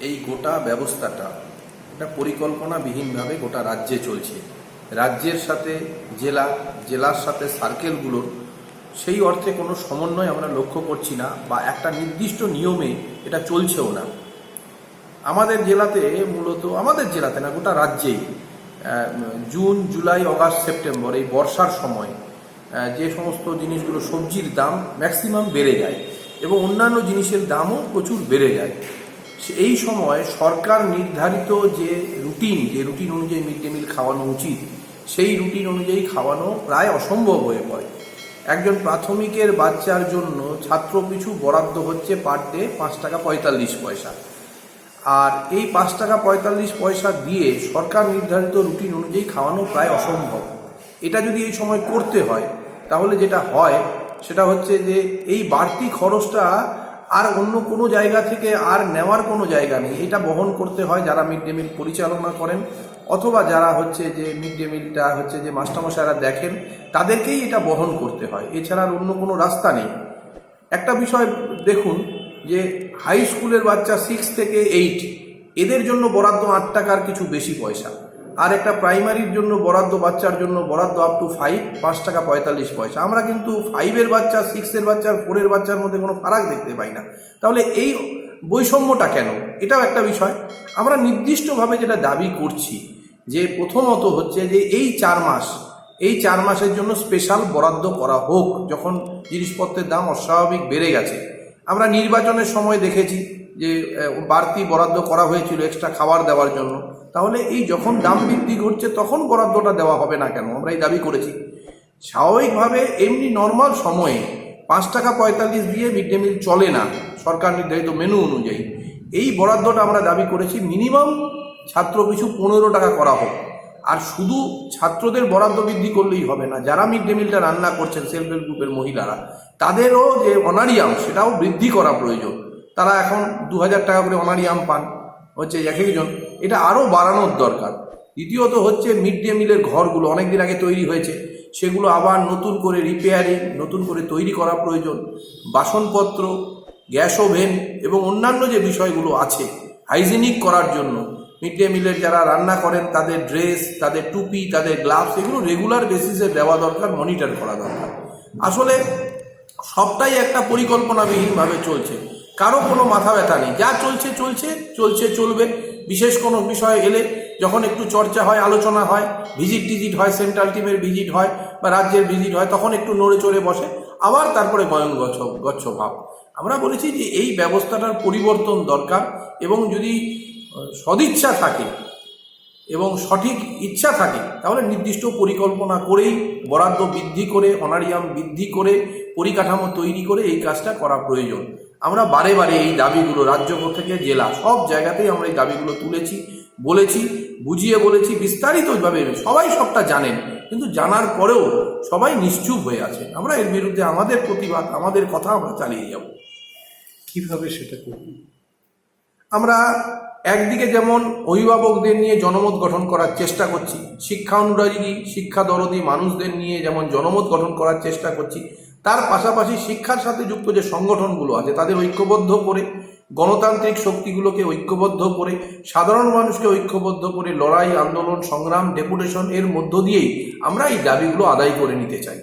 এই গোটা ব্যবস্থাটা এটা পরিকল্পনাবিহীনভাবে গোটা রাজ্যে চলছে। রাজ্যের সাথে জেলা, জেলার সাথে সার্কেলগুলোর সেই অর্থে কোনো সমন্বয় আমরা লক্ষ্য করছি না বা একটা নির্দিষ্ট নিয়মে এটা চলছেও না। আমাদের জেলাতে মূলত, আমাদের জেলাতে না, গোটা রাজ্যেই জুন, জুলাই, অগাস্ট, সেপ্টেম্বর, এই বর্ষার সময় যে সমস্ত জিনিসগুলো সবজির দাম ম্যাক্সিমাম বেড়ে যায় এবং অন্যান্য জিনিসের দামও প্রচুর বেড়ে যায়। এই সময় সরকার নির্ধারিত যে রুটিন যে রুটিন অনুযায়ী মিড ডে মিল খাওয়ানো উচিত, সেই রুটিন অনুযায়ী খাওয়ানো প্রায় অসম্ভব হয়ে পড়ে। একজন প্রাথমিকের বাচ্চার জন্য ছাত্র পিছু বরাদ্দ হচ্ছে পার ডে পাঁচ টাকা পঁয়তাল্লিশ পয়সা। আর এই পাঁচ টাকা পঁয়তাল্লিশ পয়সা দিয়ে সরকার নির্ধারিত রুটিন অনুযায়ী খাওয়ানো প্রায় অসম্ভব। এটা যদি এই সময় করতে হয়, তাহলে যেটা হয়, সেটা হচ্ছে যে এই বাড়তি খরচটা আর অন্য কোনো জায়গা থেকে আর নেওয়ার কোনো জায়গা নেই। এটা বহন করতে হয় যারা মিড ডে মিল পরিচালনা করেন অথবা যারা হচ্ছে যে মিড ডে মিলটা হচ্ছে যে মাস্টারমশাইরা দেখেন, তাদেরকেই এটা বহন করতে হয়। এছাড়া আর অন্য কোনো রাস্তা নেই। একটা বিষয় দেখুন যে হাই স্কুলের বাচ্চা সিক্স থেকে এইট এদের জন্য বরাদ্দ আট টাকার কিছু বেশি পয়সা। আর একটা প্রাইমারির জন্য বরাদ্দ, বাচ্চার জন্য বরাদ্দ আপ টু ফাইভ পাঁচ টাকা পঁয়তাল্লিশ পয়সা। আমরা কিন্তু ফাইভের বাচ্চা সিক্সের বাচ্চা ফোরের বাচ্চার মধ্যে কোনো ফারাক দেখতে পাই না। তাহলে এই বৈষম্যটা কেন? এটাও একটা বিষয়। আমরা নির্দিষ্টভাবে যেটা দাবি করছি, যে প্রথমত হচ্ছে যে এই চার মাস, এই চার মাসের জন্য স্পেশাল বরাদ্দ করা হোক, যখন জিনিসপত্রের দাম অস্বাভাবিক বেড়ে গেছে। আমরা নির্বাচনের সময় দেখেছি যে বাড়তি বরাদ্দ করা হয়েছিল এক্সট্রা খাবার দেওয়ার জন্য, তাহলে এই যখন দাম বৃদ্ধি ঘটছে, তখন বরাদ্দটা দেওয়া হবে না কেন? আমরা এই দাবি করেছি। স্বাভাবিকভাবে এমনি নর্মাল সময়ে পাঁচ টাকা পঁয়তাল্লিশ দিয়ে মিড ডে মিল চলে না, সরকার নির্ধারিত মেনু অনুযায়ী। এই বরাদ্দটা আমরা দাবি করেছি মিনিমাম ছাত্র পিছু পনেরো টাকা করা হোক। আর শুধু ছাত্রদের বরাদ্দ বৃদ্ধি করলেই হবে না, যারা মিড ডে মিলটা রান্না করছেন সেলফ হেল্প গ্রুপের মহিলারা, তাদেরও যে অনারিয়াম সেটাও বৃদ্ধি করা প্রয়োজন। তারা এখন দু হাজার টাকা করে অনারিয়াম পান, হচ্ছে এক একজন। এটা আরও বাড়ানোর দরকার। দ্বিতীয়ত হচ্ছে মিড ডে মিলের ঘরগুলো অনেক দিন আগে তৈরি হয়েছে। সেগুলো আবার নতুন করে রিপেয়ারিং নতুন করে তৈরি করা প্রয়োজন। বাসনপত্র, গ্যাস ওভেন এবং অন্যান্য যে বিষয়গুলো আছে হাইজিনিক করার জন্য। মিড ডে মিলের যারা রান্না করেন, তাদের ড্রেস তাদের টুপি, তাদের গ্লাভস এগুলো রেগুলার বেসিসে দেওয়া দরকার মনিটর করা দরকার। আসলে সবটাই একটা পরিকল্পনাবিহীনভাবে চলছে। কারও কোনো মাথা ব্যথা নেই। যা চলছে চলছে চলছে, চলবে। বিশেষ কোনো বিষয় এলে যখন একটু চর্চা হয়, আলোচনা হয়, ভিজিট টিজিট হয়, সেন্ট্রাল টিমের ভিজিট হয় বা রাজ্যের ভিজিট হয়, তখন একটু নড়ে চড়ে বসে, আবার তারপরে গয়ন গচ্ছ গচ্ছ ভাব। আমরা বলেছি যে এই ব্যবস্থাটার পরিবর্তন দরকার এবং যদি সদিচ্ছা থাকে এবং সঠিক ইচ্ছা থাকে, তাহলে নির্দিষ্ট পরিকল্পনা করেই বরাদ্দ বৃদ্ধি করে, অনারিয়াম বৃদ্ধি করে, পরিকাঠামো তৈরি করে এই কাজটা করা প্রয়োজন। আমরা বারে বারে এই দাবিগুলো রাজ্য থেকে জেলা সব জায়গাতেই আমরা এই দাবিগুলো তুলেছি বলেছি বুঝিয়ে বলেছি বিস্তারিতভাবে সবাই সবটা জানেন। কিন্তু জানার পরেও সবাই নিশ্চুপ হয়ে আছে আমরা এর বিরুদ্ধে আমাদের প্রতিবাদ আমাদের কথা আমরা চালিয়ে যাব। কীভাবে সেটা করবেন আমরা একদিকে যেমন অভিভাবকদের নিয়ে জনমত গঠন করার চেষ্টা করছি শিক্ষা অনুরাগী শিক্ষা দরদি মানুষদের নিয়ে যেমন জনমত গঠন করার চেষ্টা করছি তার পাশাপাশি শিক্ষার সাথে যুক্ত যে সংগঠনগুলো আছে, তাদের ঐক্যবদ্ধ করে, গণতান্ত্রিক শক্তিগুলোকে ঐক্যবদ্ধ করে, সাধারণ মানুষকে ঐক্যবদ্ধ করে লড়াই, আন্দোলন, সংগ্রাম, ডেপুটেশন এর মধ্য দিয়েই আমরা এই দাবিগুলো আদায় করে নিতে চাই।